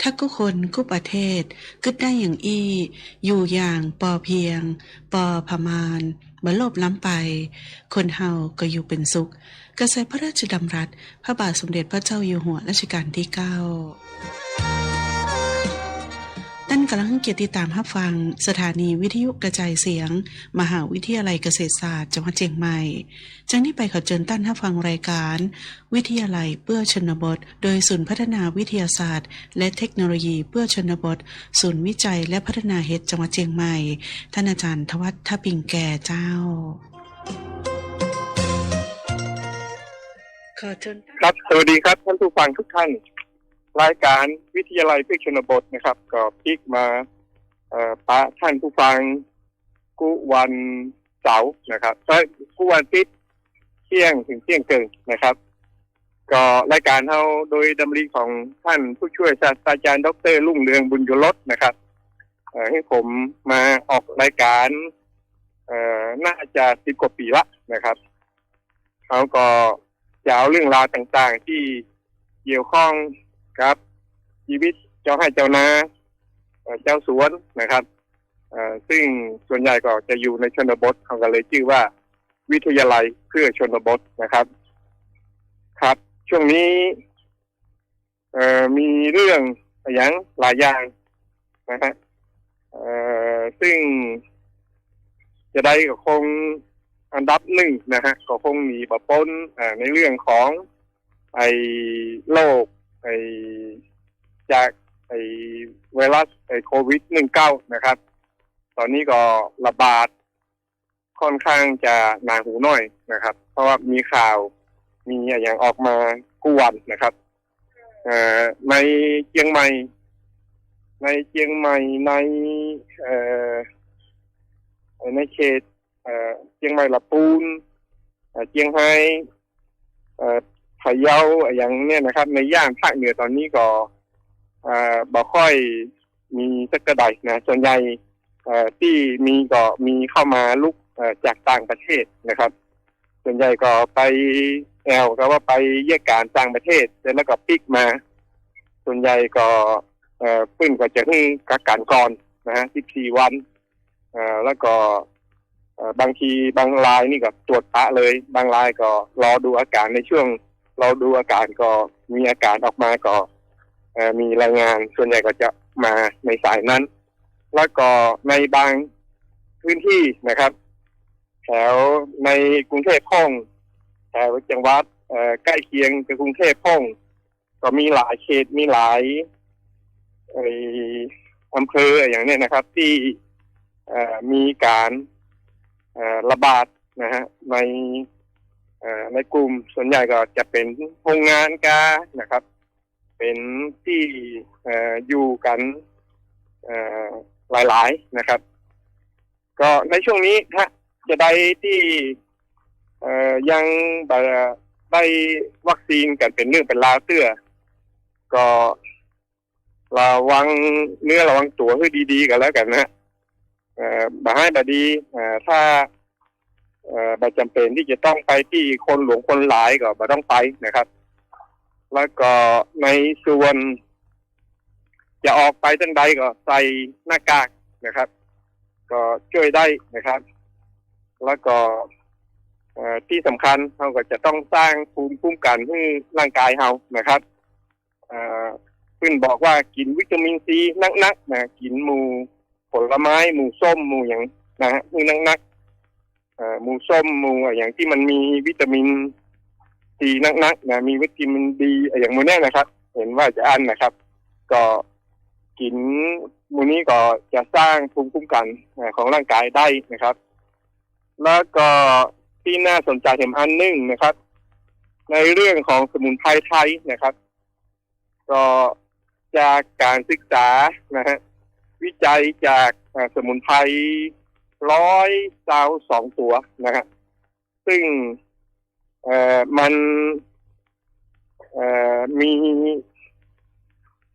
ถ้ากุคนกุประเทศกึดได้อย่างอี้ อยู่อย่างปอเพียง ปอพมานบ่โลบล้ำไป คนเฮาก็อยู่เป็นสุข กระแสพระราชดำรัส พระบาทสมเด็จพระเจ้าอยู่หัวรัชกาลที่เก้าานกำลังเกียรติตามรับฟัง สถานีวิทยุกระจายเสียง มหาวิทยาลัยเกษตรศาสตร์จังหวัดเชียงใหม่จังนี้ไปขอเชิญท่านรับฟังรายการ วิทยาลัยเพื่อชนบท โดยศูนย์พัฒนาวิทยาศาสตร์ และเทคโนโลยีเพื่อชนบท ศูนย์วิจัยและพัฒนาเฮดจังหวัดเชียงใหม่ ท่านอาจารย์ทวัฒน์ทปิงแก่เจ้าขอเชิญครับสวัสดีครับท่านผู้ฟังทุกท่าน รายการวิทยาลัยเพื่อชนบทนะครับ ก็พิกมาปะท่านผู้ฟังกุวันเสาร์นะครับกุวันอาทิตย์เที่ยงถึงเที่ยงเกินนะครับ ก็รายการเราโดยดำริของท่านผู้ช่วยศาสตราจารย์ ดรลุ่งเรืองบุญยรสนะครับให้ผมมาออกรายการเอ่อน่าจะสิบกว่าปีละนะครับเขาก็จะเอาเรื่องราวต่างๆที่เกี่ยวข้อง กับ ชีวิตเจ้าให้เจ้านาเจ้าสวนนะครับซึ่งส่วนใหญ่ก็จะอยู่ในชนบทเขาก็เลยชื่อว่า วิทยาลัยเพื่อชนบทนะครับ ครับ ช่วงนี้มีเรื่องอย่างหลายอย่างนะฮะซึ่งจะได้ก็คงอันดับหนึ่งนะฮะก็คงมีปะปนในเรื่องของไอ้โรค ไอ้จากไอ้ไวรัสไอ้โควิดหนึ่งเก้านะครับ ตอนนี้ก็ระบาดค่อนข้างจะหนาหูหน่อยนะครับ เพราะว่ามีข่าวมีอย่างออกมากู้วันนะครับเอ่อในเชียงใหม่ ในเชียงใหม่ในเอ่อในเขตเอ่อเชียงใหม่ละปูนเอ่อเชียงไฮ้เอ่อ พะเยาอย่างเนี้ยนะครับ ในย่านภาคเหนือตอนนี้ก็เบ่ค่อยมีสักกระไดนะส่วนใหญ่ที่มีก็มีเข้ามาลุกจากต่างประเทศนะครับ ส่วนใหญ่ก็ไปแอลก็ว่าไปเยี่ยการต่างประเทศเสร็จแล้วก็ปิกมา ส่วนใหญ่ก็เอ่อปึ้นก็จะให้กักกันก่อนนะฮะ14 วันแล้วก็บางทีบางรายนี่ก็ตรวจพระเลย บางรายก็รอดูอาการในช่วง เรอดูอาการก็มีอาการออกมาก็มีรายงานส่วนใหญ่ก็จะมาในสายนั้น แล้วก็ในบางพื้นที่นะครับ แถวในกรุงเทพพ่องแถวจังหวัดใกล้เคียงกับกรุงเทพพ่อง ก็มีหลายเขตมีหลายอำเภออย่างนี้นะครับ ที่มีการระบาดนะฮะใน ในกลุ่มส่วนใหญ่ก็จะเป็นโรงงานกานะครับ เป็นที่อยู่กันหลายๆนะครับ ก็ในช่วงนี้ถ้าจะได้ที่ยังได้วัคซีนกันเป็นเรื่องเป็นราวเตื้อก็ระวังเนื้อระวังตัวให้ดีๆกันแล้วกันนะเอ่ให้บดีถ้า เอ่อบาเป็นที่จะต้องไปที่คนหลวงคนหลายก็บ่ต้องไปนะครับ แล้วก็ในส่วน จะออกไปทั้งใดก็ใส่หน้ากากนะครับ ก็ช่วยได้นะครับ แล้วก็ที่สำคัญเราก็จะต้องสร้างภูมิคุ้มกันให้ร่างกายเรานะครับอ่อขึ้นบอกว่ากินวิตามินซีนักๆนะกินหมูผลไม้หมูส้มหมูอย่างนะฮะมือนักๆ หมูส้มหมูอย่างที่มันมีวิตามินซีนักนักๆนะมีวิตามินดีอย่างมูเนี้นะครับ เห็นว่าจะอันนะครับ ก็กินมูนี้ก็จะสร้างภูมิคุ้มกันของร่างกายได้นะครับ แล้วก็ที่น่าสนใจเห็นอันหนึ่งนะครับ ในเรื่องของสมุนไพรไทยนะครับ ก็จากการศึกษานะฮะวิจัยจากสมุนไพร ร้อยสาวสองตัวนะฮะซึ่งเอ่อมันเอ่อมี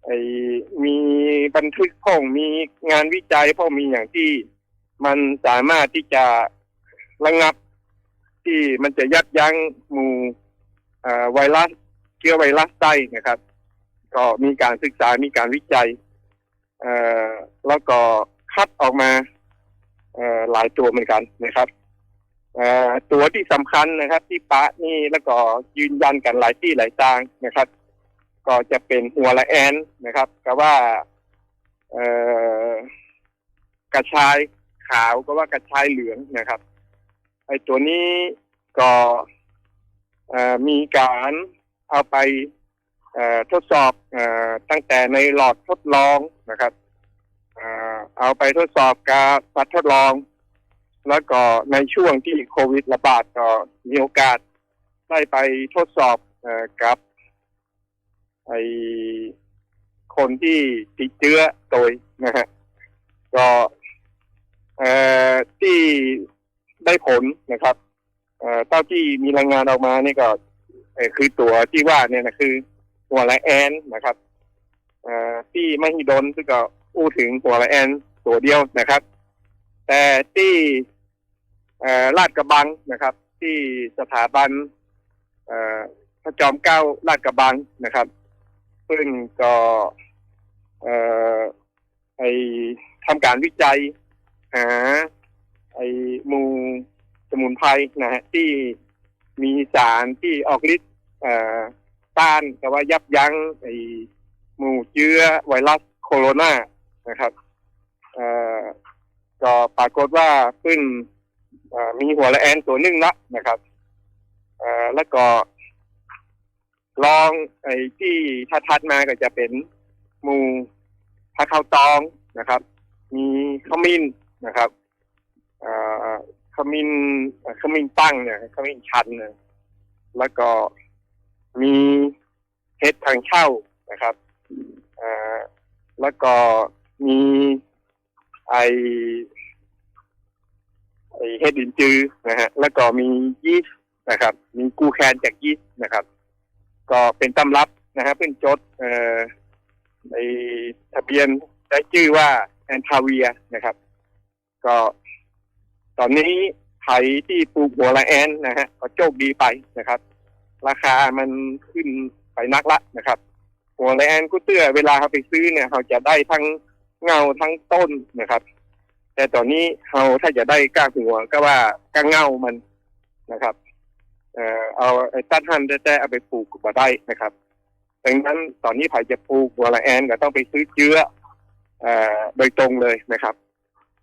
ไอมีบันทึกพ่องมีงานวิจัยพ่องมีอย่างที่มันสามารถที่จะระงับที่มันจะยับยั้งหมู่เอ่อไวรัสเชื้อไวรัสไส้นะครับ ก็มีการศึกษามีการวิจัยเอ่อแล้วก็คัดออกมา หลายตัวเหมือนกันนะครับตัวที่สำคัญนะครับ ที่ปะนี่แล้วก็ยืนยันกันหลายที่หลายทางนะครับ ก็จะเป็นหัวละแอนนะครับก็ว่ากระชายขาวก็ว่ากระชายเหลืองนะครับไอ้ตัวนี้ก็มีการเอาไปทดสอบอตั้งแต่ในหลอดทดลองนะครับ เอาไปทดสอบกับสัตว์ทดลอง แล้วก็ในช่วงที่โควิดระบาดก็มีโอกาสได้ไปทดสอบอกับไอคนที่ติดเชื้อโดยนะฮะก็เอ่อที่ได้ผลนะครับเอ่อเท่าที่มีรายงานออกมานี่ก็เอ่อคือตัวที่ว่าเนี่ยนะคือหัวละแอนนะครับเอ่อที่ไม่ฮิดนซึ่งก็ อู้ถึงหัวละแอนตัวเดียวนะครับ แต่ที่ลาดกระบังนะครับ ที่สถาบันพระจอมเกล้าลาดกระบังนะครับ ซึ่งก่อไอทำการวิจัยหาไอมูสมุนไพรนะฮะที่มีสารที่ออกฤทธิ์อ่อต้านแต่ว่ายับยั้งไอหมู่เชื้อไวรัสโคโรนา นะครับเอ่อก็ปรากฏว่าขึ้นเอ่อมีหัวละแอนตัวหนึ่งละนะครับเอ่อแล้วก็ลองไอ้ที่ถ้าทัดมาก็จะเป็นมูผักข้าตองนะครับ มีขมิ้นนะครับเอ่อขมิ้นขมิ้นตั้งเนี่ยขมิ้นชันเนี่ยแล้วก็มีเห็ดทางเช่านะครับเอ่อแล้วก็ มีไอไอเห็ดดินจือนะฮะแล้วก็มียีสต์นะครับ มีกูแคนจากยีสต์นะครับ ก็เป็นตำรับนะฮะเป็นจดเอ่อในทะเบียนได้ชื่อว่าแอนทาเวียนะครับ ก็ตอนนี้ไถที่ปลูกหัวละแอนนะฮะก็โชคดีไปนะครับ ราคามันขึ้นไปนักละนะครับ หัวละแอนกูเตื้อเวลาเขาไปซื้อเนี่ยเขาจะได้ทั้ง เงาทั้งต้นนะครับ แต่ตอนนี้เขาถ้าจะได้ก้าหัว ก็ว่าก้างเงามันนะครับ เอ่อเอาไอ้ตัดหันแต่เอาไปปลูกก็ได้นะครับดังนั้นตอนนี้ใครจะปลูกหัวละแอนก็ต้องไปซื้อเชื้อเอ่อโดยตรงเลยนะครับ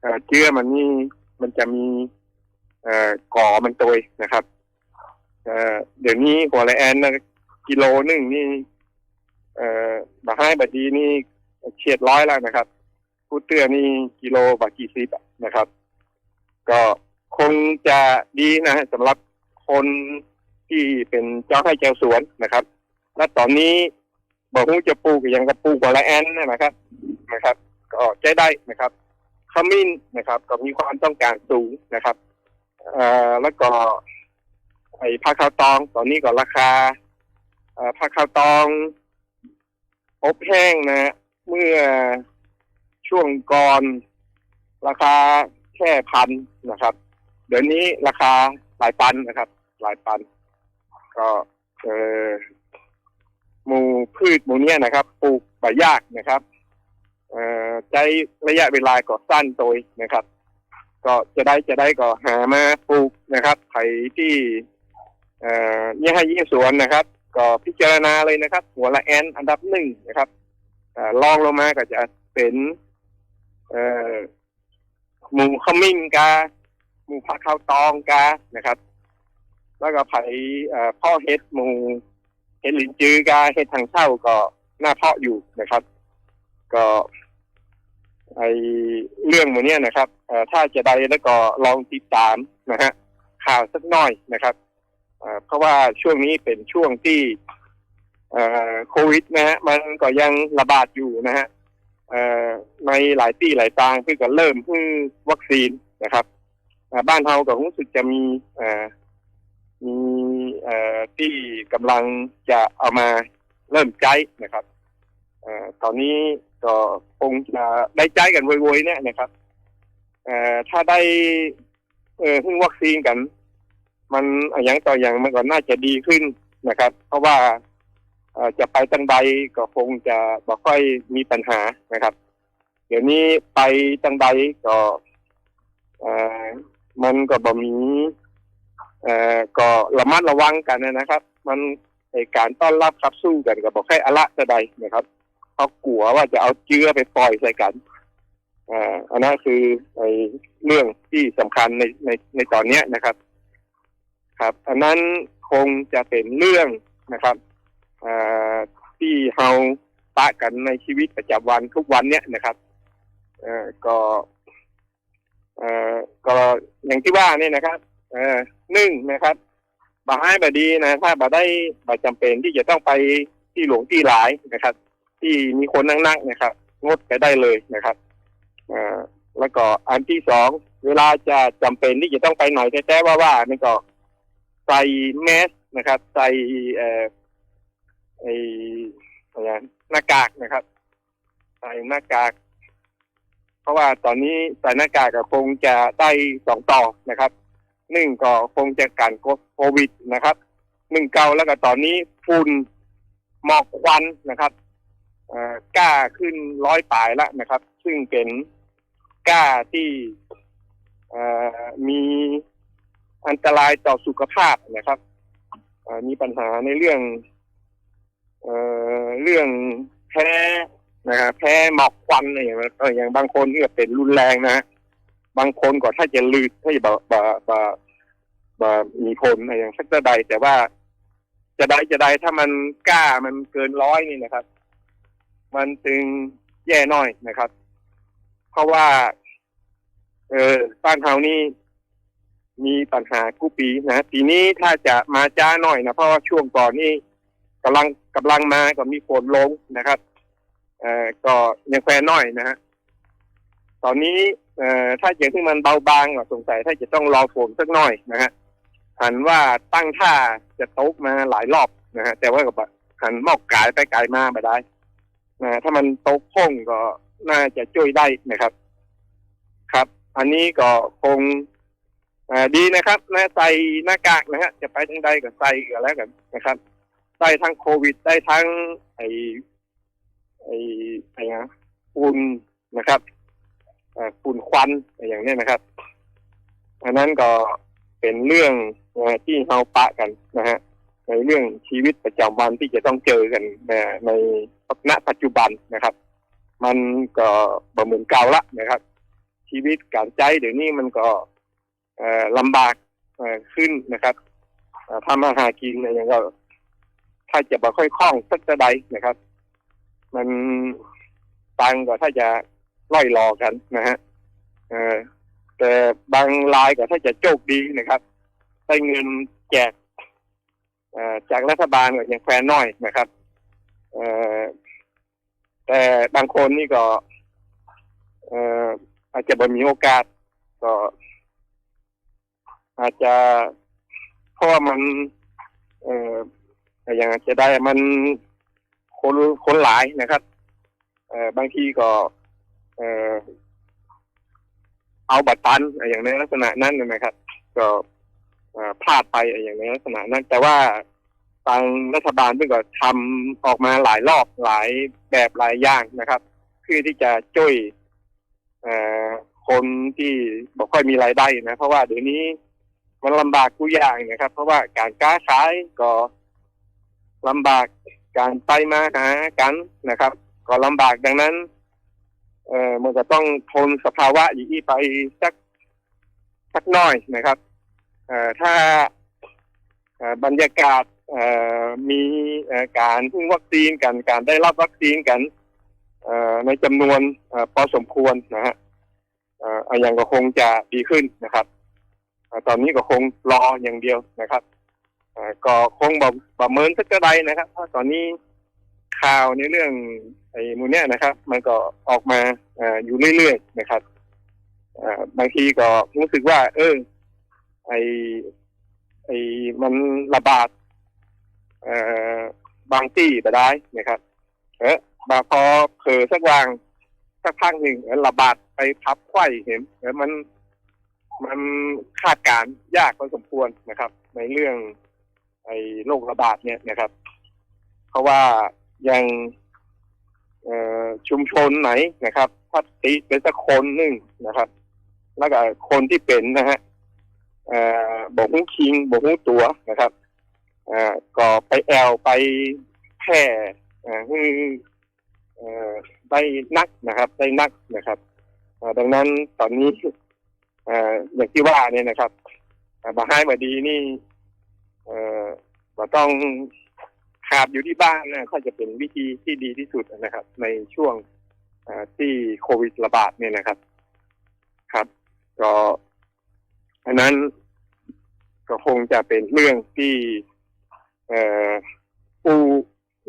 เอ่อเชื้อมันนี่มันจะมีเอ่อก่อมันตัวนะครับเอ่อเดี๋ยวนี้หัวละแอนนะกิโลหนึ่งนี่ เอ่อบาให้บาดีนี่เฉียดร้อยแล้วนะครับ พูเตื้อนี่กิโลบากี่สิบนะครับ ก็คงจะดีนะสำหรับคนที่เป็นเจ้าไร่เจ้าสวนนะครับ และตอนนี้บอกว่าจะปลูกอย่างกับปลูกหัวละแอนนะครับนะครับ ก็ใช้ได้นะครับขมิ้นนะครับ ก็มีความต้องการสูงนะครับเอ่อแล้วก็ไอ้ผ้าขาวตอง ตอนนี้ก็ราคาเอ่อผ้าขาวตองอบแห้งนะ เมื่อ ช่วงก่อนราคาแค่พันนะครับ เดี๋ยวนี้ราคาหลายปันนะครับ หลายปัน ก็เออหมู่พืชหมู่เนี้ยนะครับ ปลูกใบยากนะครับ เอ่อใช้ระยะเวลาก็สั้นโดยนะครับ ก็จะได้จะได้ก็หามาปลูกนะครับไถที่ เอ่อยี่ยให้ยี่สวนนะครับ ก็พิจารณาเลยนะครับ หัวละแอนอันดับหนึ่งนะครับอ่อลองลงมาก็จะเป็น เอ่อหมูขมิ้นกา หมูผักข้าวตองกานะครับ แล้วก็ไผ่เอ่อพ่อเห็ดหมูเห็ดลินจือกาเห็ดทางเช่าก็หน่าเพาะอยู่นะครับ ก็ไอเรื่องหมูเนี้ยนะครับเอ่อถ้าจะได้แล้วก็ลองติดตามนะฮะข่าวสักหน่อยนะครับเอ่อเพราะว่าช่วงนี้เป็นช่วงที่เอ่อโควิดนะฮะมันก็ยังระบาดอยู่นะฮะ ในหลายที่หลายทางเพื่อก็เริ่มเพิ่งวัคซีนนะครับบ้านเราก็รู้สึกจะมีมีที่กำลังจะเอามาเริ่มใช้นะครับอตอนนี้ก็คงจะได้ใจกันโวยๆเนี่ยนะครับถ้าได้เพึ่งวัคซีนกัน มันอย่างต่ออย่างมันก็น่าจะดีขึ้นนะครับ เพราะว่า จะไปตังใดก็คงจะบ่ค่อยมีปัญหานะครับ เดี๋ยวนี้ไปตังใดก็มันก็บ่มีก็ระมัดระวังกันนะครับ มันในการต้อนรับขับสู้กันก็บ่ค่อยอะละจะใดนะครับเขากลัวว่าจะเอาเชื้อไปปล่อยใส่กันอ่าอันนั้นคือไอ้เรื่องที่สำคัญในในในตอนเนี้ยนะครับ ครับ อันนั้นคงจะเป็นเรื่องนะครับ ที่เฮาปะกันในชีวิตประจำวันทุกวันเนี้ยนะครับเอ่อก็เอ่อก็อย่างที่ว่าเนี่ยนะครับเอ่อหนึ่งนะครับบาให้บดีนะถ้าบาได้บาจำเป็นที่จะต้องไปที่หลวงที่หลายนะครับ ที่มีคนนั่งๆนะครับ งดไปได้เลยนะครับเอ่อแล้วก็อันที่สองเวลาจะจำเป็นที่จะต้องไปไหนแท้ๆว่าว่านี่ก็ใส่แมสนะครับ ใส่เอ่อ ไออะไรหน้ากากนะครับใส่หน้ากาก เพราะว่าตอนนี้ใส่หน้ากากก็คงจะได้สองต่อนะครับหนึ่งก็คงจะกันโควิดนะครับหนึ่งเกาแล้วก็ตอนนี้ฝุ่นหมอกควันนะครับเอ่อก้าขึ้นร้อยปลายแล้วนะครับ ซึ่งเป็นก้าที่เอ่อมีอันตรายต่อสุขภาพนะครับอ่อมีปัญหาในเรื่อง เอ่อเรื่องแพ้นะครับแพ้หมอกควันอะไรอย่างเงี้ยออย่างบางคนเนี่ยเป็นรุนแรงนะฮะบางคนก็ถ้าจะลืดถ้าจะบะบะบะบะมีผลอะไรอย่างสักจะใดแต่ว่าจะได้จะได้ถ้ามันกล้ามันเกินร้อยนี่นะครับ มันจึงแย่น้อยนะครับ เพราะว่า เออบ้านเฮานี่มีปัญหากู้ปีนะปีนี้ถ้าจะมาจ้าหน่อยนะเพราะว่าช่วงก่อนนี่กำลัง กำลังมาก็มีฝนลงนะครับเอ่อก็ยังแฟนน้อยนะฮะตอนนี้เอ่อถ้าอย่างที่มันเบาบางก็สงสัยถ้าจะต้องรอฝนสักหน่อยนะฮะหันว่าตั้งท่าจะตกมาหลายรอบนะฮะแต่ว่าก็แบบหันมอกกายไปกายมาไม่ได้นะถ้ามันตกพงก็น่าจะช่วยได้นะครับ ครับ อันนี้ก็คงดีนะครับนะใส่หน้ากากนะฮะ จะไปทางใดก็ใส่ก็แล้วกันนะครับ ได้ทั้งโควิด ได้ทั้งไอไอไอนะฝุ่นนะครับอ่าฝุ่นควันอะไรอย่างเนี้ยนะครับอันนั้นก็เป็นเรื่องที่เฮาปะกันนะฮะในเรื่องชีวิตประจำวันที่จะต้องเจอกันนในณปัจจุบันนะครับ มันก็บ่เหมือนเก่าละนะครับ ชีวิตการใจเดี๋ยวนี้มันก็ลำบากขึ้นนะครับทำมาหากินอะไรอย่างก็ ถ้าจะบ่ค่อยคล่องสักจะใดนะครับ มันตังก็ถ้าจะล่อยรอกันนะฮะเออแต่บางรายก็ถ้าจะโชคดีนะครับ ได้เงินแจกจากรัฐบาลก็ยังแฟนน้อยนะครับแต่บางคนนี่ก็เอ่ออาจจะบ่มีโอกาสก็อาจจะเพราะว่ามัน เอ่ย่างจะได้มันคนคนหลายนะครับ เอ่อบางทีก็ เอ่อเอาบัตรตันอย่างในลักษณะนั้นนะครับ ก็เอ่อพลาดไปอย่างในลักษณะนั้น แต่ว่าทางรัฐบาลเพิ่งก็ทำออกมาหลายรอบหลายแบบหลายอย่างนะครับเพื่อที่จะช่วยเอ่อคนที่บ่ค่อยมีรายได้นะ เพราะว่าเดี๋ยวนี้มันลำบากทุกอย่างนะครับ เพราะว่าการค้าขายก็ ลำบากการไปมาหากันนะครับ ก็ลำบากดังนั้น เอ่อมันก็ต้องทนสภาวะอย่างนี้ไปสักสักน่อยนะครับ เอ่อถ้าเออบรรยากาศเออมีเออการพึ่งวัคซีนกันการได้รับวัคซีนกันเออในจำนวนเออพอสมควรนะฮะเอออย่างก็คงจะดีขึ้นนะครับ ตอนนี้ก็คงรออย่างเดียวนะครับ ก็คงแบบประเมินสักกระไดนะครับเพราะตอนนี้ข่าวในเรื่องไอ้มูเนี้ยนะครับ มันก็ออกมาออยู่เรื่อยๆนะครับบางทีก็รู้สึกว่า เออ ไอ้ไอ้มันระบาดบางที่ไปได้นะครับ เออบาพอเผลอสักวางสักพักหนึ่งระบาดไปพับไข้เห็นเออมันมันคาดการยากพอสมควรนะครับ ในเรื่อง ไอ้โรคระบาดเนี่ยนะครับ เพราะว่ายังชุมชนไหนนะครับถ้าติดเป็นสักคนหนึ่งนะครับ แล้วก็คนที่เป็นนะฮะเอ่อบอกหูคิงบอกหูตัวนะครับอ่อก็ไปแอลไปแพร่ได้นักนะครับ ได้นักนะครับดังนั้นตอนนี้ออย่างที่ว่าเนี่ยนะครับมาให้มาดีนี่ เอ่อมาต้องขาดอยู่ที่บ้านนะก็จะเป็นวิธีที่ดีที่สุดนะครับ ในช่วงที่โควิดระบาดเนี่ยนะครับ ครับ ก็อันนั้นก็คงจะเป็นเรื่องที่ เอ่อปู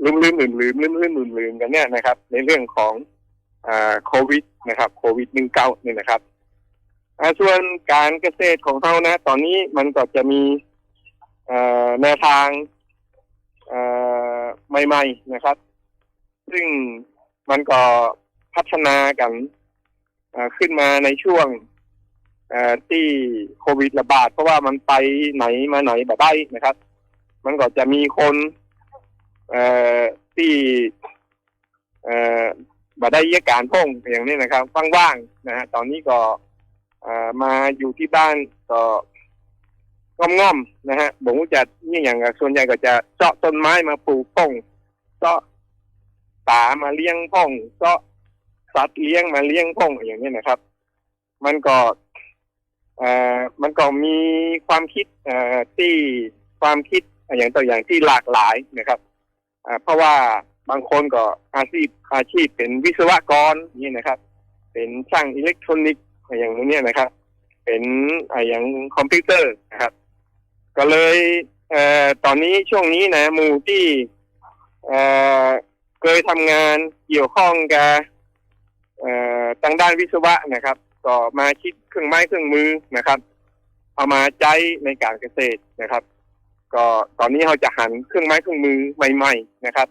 ลืมลืมลืมลืมลืมลืมลืมลืมกันเนี่ยนะครับ ในเรื่องของอ่าโควิดนะครับโควิดหนึ่งเก้าเนี่ยนะครับส่วนการเกษตรของเขานะ ตอนนี้มันก็จะมี แนวทางใหม่ๆนะครับ ซึ่งมันก็พัฒนากันขึ้นมาในช่วงที่โควิดระบาด เพราะว่ามันไปไหนมาไหนแบบได้นะครับ มันก็จะมีคนที่เอ่อบัได้เยี่ยการพ่งอย่างนี้นะครับว่างๆนะฮะตอนนี้ก็มาอยู่ที่บ้านก็ ง่อมๆนะฮะผมจะนี่อย่างกับส่วนใหญ่ก็จะเจาะต้นไม้มาปลูกป้องเจาะป่ามาเลี้ยงป้องเจาะสัตว์เลี้ยงมาเลี้ยงป้องอย่างนี้นะครับ มันก็เอ่อมันก็มีความคิดเอ่อที่ความคิดอย่างตัวอย่างที่หลากหลายนะครับอ่าเพราะว่าบางคนก็อาชีพอาชีพเป็นวิศวกรนี่นะครับ เป็นช่างอิเล็กทรอนิกส์อย่างนี้นะครับ เป็นอ่าอย่างคอมพิวเตอร์นะครับ ก็เลยเอ่อตอนนี้ช่วงนี้นะหมู่ที่เอ่อเคยทำงานเกี่ยวข้องกับเอ่อทางด้านวิศวะนะครับ ก็มาคิดเครื่องไม้เครื่องมือนะครับ เอามาใช้ในการเกษตรนะครับ ก็ตอนนี้เราจะหันเครื่องไม้เครื่องมือใหม่ ๆนะครับ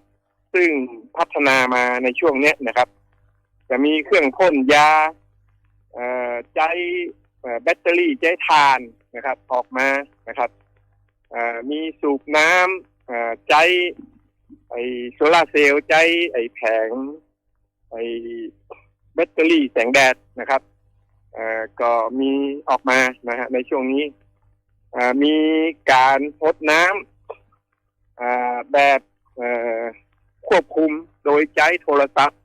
ซึ่งพัฒนามาในช่วงเนี้ยนะครับ จะมีเครื่องพ่นยาเอ่อใจเอ่อแบตเตอรี่ใจทานนะครับ ออกมานะครับ มีสูบน้ำใจไอโซลาเซลล์ใจไอแผงไอแบตเตอรี่แสงแดดนะครับก็มีออกมานะฮะในช่วงนี้มีการพดน้ำแบบควบคุมโดยใช้โทรศัพท์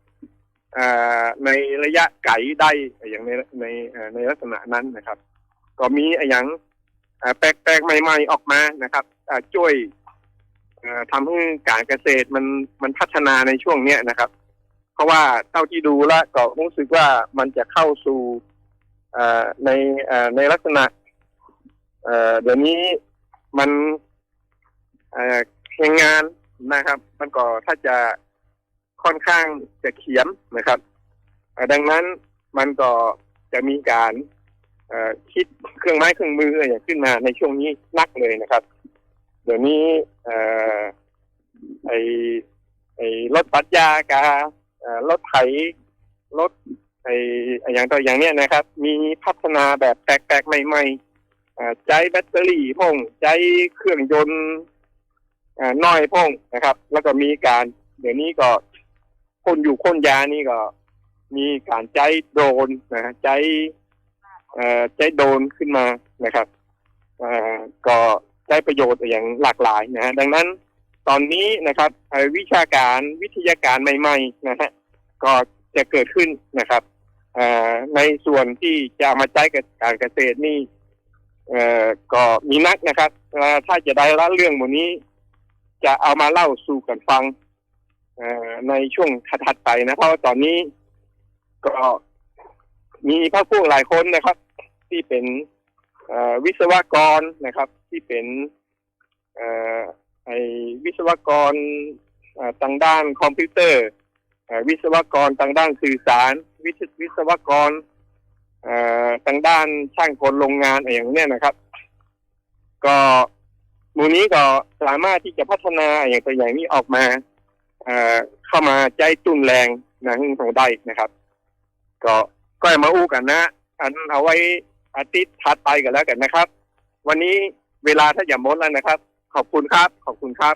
ในระยะไกลได้อย่างในในในลักษณะนั้นนะครับ ก็มีอย่าง แปลกๆใหม่ ๆออกมานะครับช่วยอ่าทำให้การเกษตรมันมันพัฒนาในช่วงเนี้ยนะครับ เพราะว่าเท่าที่ดูแล้วก็รู้สึกว่ามันจะเข้าสู่ในในลักษณะเดี๋ยวนี้มันแข่งงานนะครับ มันก็ถ้าจะค่อนข้างจะเขียมนะครับ ดังนั้นมันก็จะมีการ คิดเครื่องไม้เครื่องมืออย่างขึ้นมาในช่วงนี้นักเลยนะครับ เดี๋ยวนี้เอ่อไอไอรถปัดยาการถไถรถไอไอย่างตัวอย่างเนี้ยนะครับ มีพัฒนาแบบแปลกๆใหม่ๆเอ่ใจแบตเตอรี่พ่งใจเครื่องยนต์น้อยพ่งนะครับ แล้วก็มีการเดี๋ยวนี้ก็คนอยู่คนยานี่ก็ มีการใจโดรนนะฮะใจ เอ่อใช้โดนขึ้นมานะครับก็ได้ประโยชน์อย่างหลากหลายนะฮะดังนั้นตอนนี้นะครับวิชาการวิทยาการใหม่ๆนะฮะก็จะเกิดขึ้นนะครับในส่วนที่จะเอามาใช้กับการเกษตรนี่ก็มีนักนะครับถ้าจะได้ละเรื่องหมดนี้ จะเอามาเล่าสู่กันฟังในช่วงถัดๆไปนะเพราะว่าตอนนี้ก็ มีพระพวกหลายคนนะครับ ที่เป็นวิศวกรนะครับ ที่เป็นไอวิศวกรเอ่อทางด้านคอมพิวเตอร์วิศวกรทางด้านสื่อสาร วิศวิศวกรเอ่อทางด้านช่างกลโรงงานอะไรอย่างเนี้ยนะครับ ก็มู่นี้ก็สามารถที่จะพัฒนาอย่างตัวอย่างนี้ออกมาเข้ามาใจตุนแรงนะของได้นะครับ ก็ ก็มาอู้กันนะ อันเอาไว้อาทิตย์ถัดไปกันแล้วกันนะครับ วันนี้เวลาถ้าอย่าหมดแล้วนะครับ ขอบคุณครับ ขอบคุณครับ